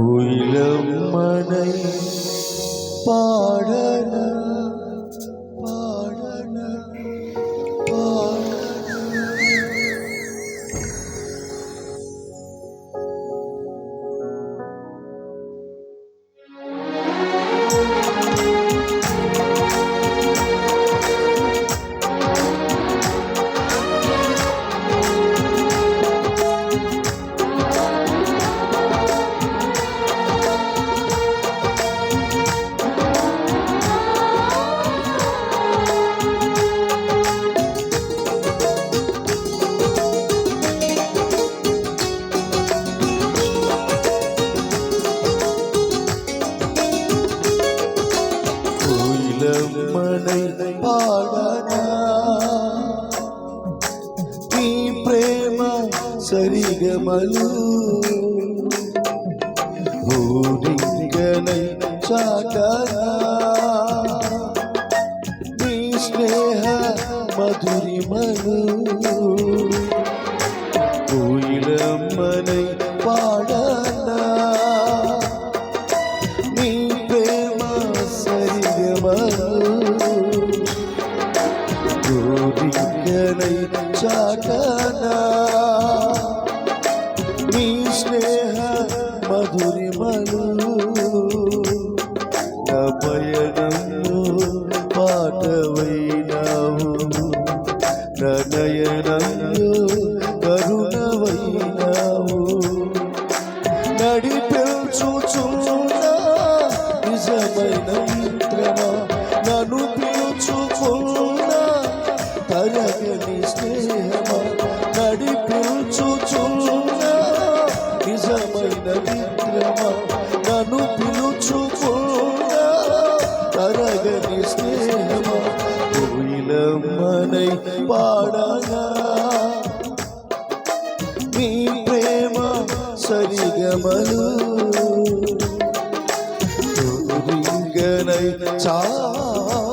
உயிலம்மனை பாடன పాడనా నీ ప్రేమ సరిగమలు ఊరింగనై చాటనా నీ స్నేహ మధురిమలు కోయిలమ్మనై పాడనా నీ ప్రేమ సరిగమలు పయనంలో పాటవైనావు. నయనంలో కరుణవైనావు. నడిపించుచున్నా నిజమైన మిత్రమా? నన్ను పిలుచుకున్నా తరగని స్నేహమా? తరగని స్నేహమా కోయిలమ్మనై పాడగా నీ ప్రేమ సరిగమలు రింగనై చాటన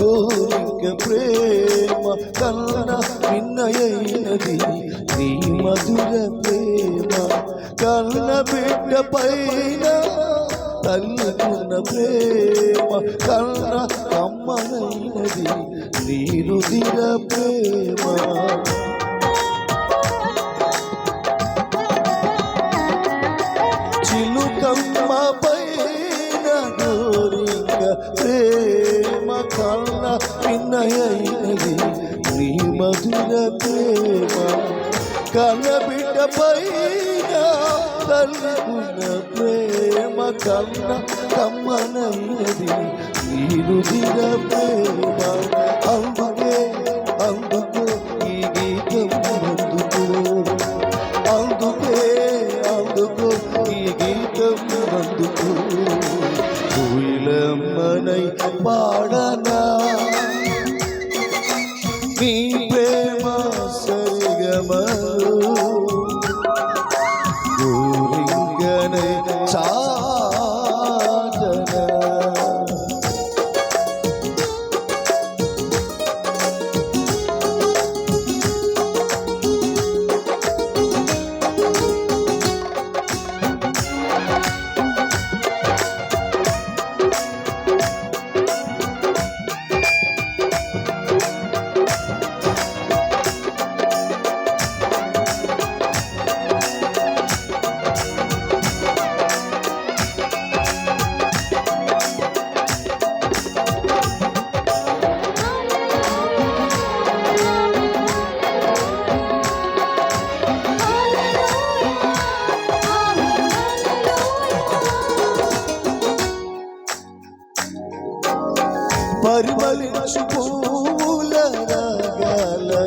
కోరిక ప్రేమ కన్న విన్నయైనది నీ మధుర ప్రేమ. కన్న బిడ్డ పైన తల్లికున్న ప్రేమ. కన్న కమ్మనైనది నీరు రుదిర ప్రేమ. పిన్నయైనది నీ మధుర ప్రేమ కన్న బిడ్డ పైన తల్లికున్న ప్రేమ కన్న కమ్మనైనది నీ రుదిర ప్రేమ. నీ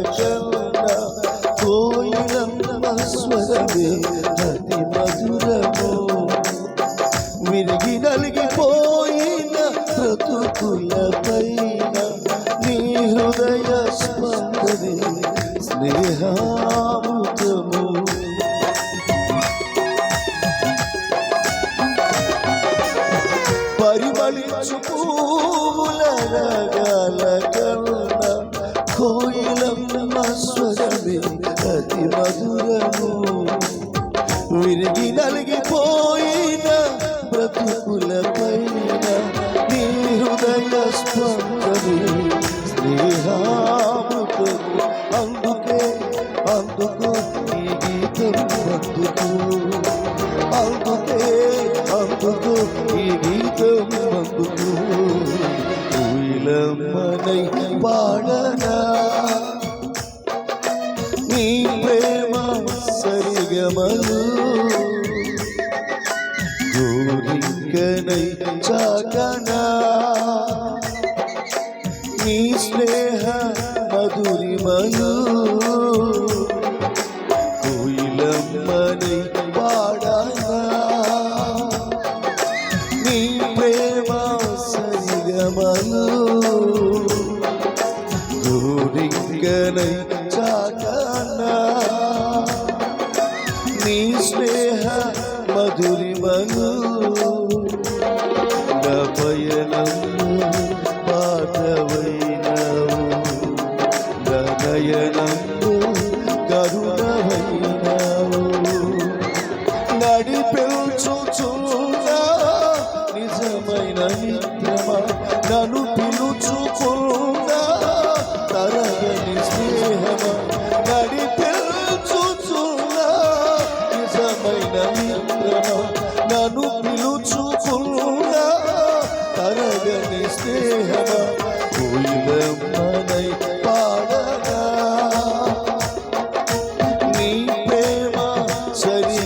కన్నా కోయిలమ్మ స్వరమే. అతి మధురము విరిగి నలిగిపోయిన బ్రతుకుల పైన నీ హృదయ స్పందనే స్వరమే అతి మధురము. విరిగి నలిగిపోయిన బ్రతుకుల పైన నీ హృదయ స్పందనే స్నేహామృతము అందుకే అందుకు ఈ గీతం అందుకు. అందుకే అందుకు ఈ గీతం అందుకు. కుయిలమ్మనై పాడ ప్రేమ సరిగమలు గోరికనై చాకనా. నీ స్నేహ మధురిమలు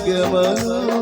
cama. Não.